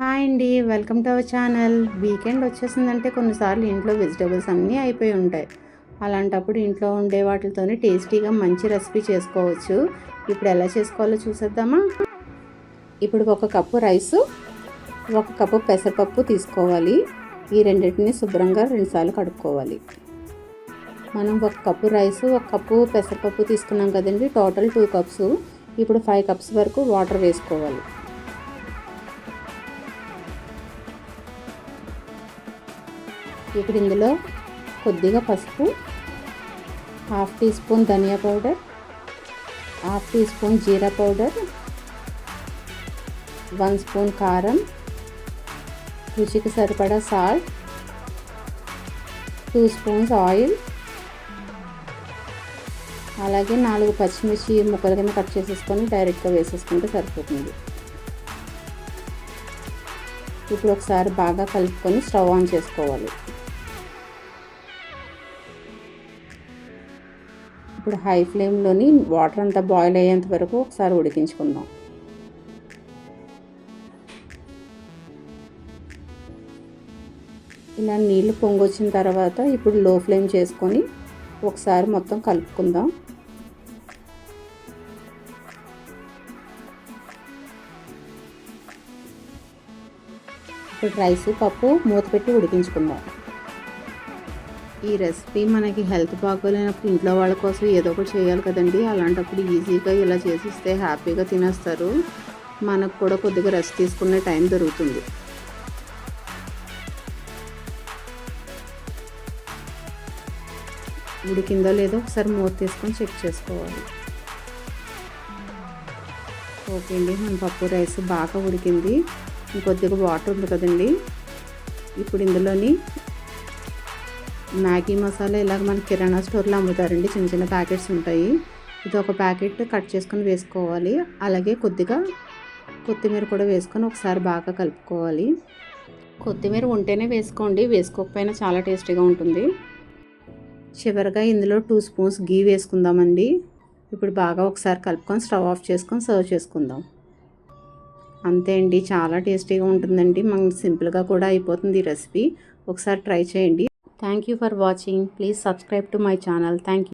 Hi అండి welcome to our channel. Weekend వచ్చేసిందంటే కొన్నిసార్లు ఇంట్లో వెజిటేబుల్స్ అన్నీ అయిపోయి ఉంటాయి. అలాంటప్పుడు ఇంట్లో ఉండే వాటితోనే టేస్టీగా మంచి రెసిపీ చేసుకోవచ్చు. ఇప్పుడు ఎలా చేసుకోవాలో చూసేద్దామా? ఇప్పుడు ఒక కప్పు రైసు ఒక కప్పు పెసరపప్పు తీసుకోవాలి. ఈ రెండింటిని శుభ్రంగా రెండుసార్లు కడుక్కోవాలి. మనం ఒక కప్పు రైస్ ఒక కప్పు పెసరపప్పు తీసుకున్నాం కదండి టోటల్ టూ కప్స్. ఇప్పుడు ఫైవ్ కప్స్ వరకు వాటర్ వేసుకోవాలి. ఇప్పుడు ఇందులో కొద్దిగా పసుపు హాఫ్ టీ స్పూన్ ధనియా పౌడర్ హాఫ్ టీ స్పూన్ జీరా పౌడర్ వన్ స్పూన్ కారం రుచికి సరిపడా సాల్ట్ టూ స్పూన్స్ ఆయిల్ అలాగే నాలుగు పచ్చిమిర్చి ముక్కల కింద కట్ చేసేసుకొని డైరెక్ట్గా వేసేసుకుంటే సరిపోతుంది. ఇప్పుడు ఒకసారి బాగా కలుపుకొని స్టవ్ ఆన్ చేసుకోవాలి. ఇప్పుడు హై ఫ్లేమ్లోని వాటర్ అంతా బాయిల్ అయ్యేంత వరకు ఒకసారి ఉడికించుకుందాం. ఇలా నీళ్ళు పొంగొచ్చిన తర్వాత ఇప్పుడు లో ఫ్లేమ్ చేసుకొని ఒకసారి మొత్తం కలుపుకుందాం. ఇప్పుడు రైస్ పప్పు మూత పెట్టి ఉడికించుకుందాం. ఈ రెసిపీ మనకి హెల్త్ బాగోలేనప్పుడు ఇంట్లో వాళ్ళ కోసం ఏదో ఒకటి చేయాలి కదండి. అలాంటప్పుడు ఈజీగా ఇలా చేసిస్తే హ్యాపీగా తినేస్తారు. మనకు కూడా కొద్దిగా రెస్ట్ తీసుకునే టైం దొరుకుతుంది. ఉడికిందో లేదో ఒకసారి మూత తీసుకొని చెక్ చేసుకోవాలి. ఓకే అండి మన పప్పు రైస్ బాగా ఉడికింది. ఇంకొద్దిగా వాటర్ ఉంది కదండి. ఇప్పుడు ఇందులోని మ్యాగీ మసాలా ఇలాగ మన కిరాణా స్టోర్లో అమ్ముతారండి. చిన్న చిన్న ప్యాకెట్స్ ఉంటాయి. ఇది ఒక ప్యాకెట్ కట్ చేసుకొని వేసుకోవాలి. అలాగే కొద్దిగా కొత్తిమీర కూడా వేసుకొని ఒకసారి బాగా కలుపుకోవాలి. కొత్తిమీర ఉంటేనే వేసుకోండి. వేసుకోకపోయినా చాలా టేస్టీగా ఉంటుంది. చివరిగా ఇందులో టూ స్పూన్స్ గీ వేసుకుందామండి. ఇప్పుడు బాగా ఒకసారి కలుపుకొని స్టవ్ ఆఫ్ చేసుకొని సర్వ్ చేసుకుందాం. అంతే అండి. చాలా టేస్టీగా ఉంటుందండి. మనం సింపుల్గా కూడా అయిపోతుంది ఈ రెసిపీ. ఒకసారి ట్రై చేయండి. Thank you for watching. Please subscribe to my channel. Thank you.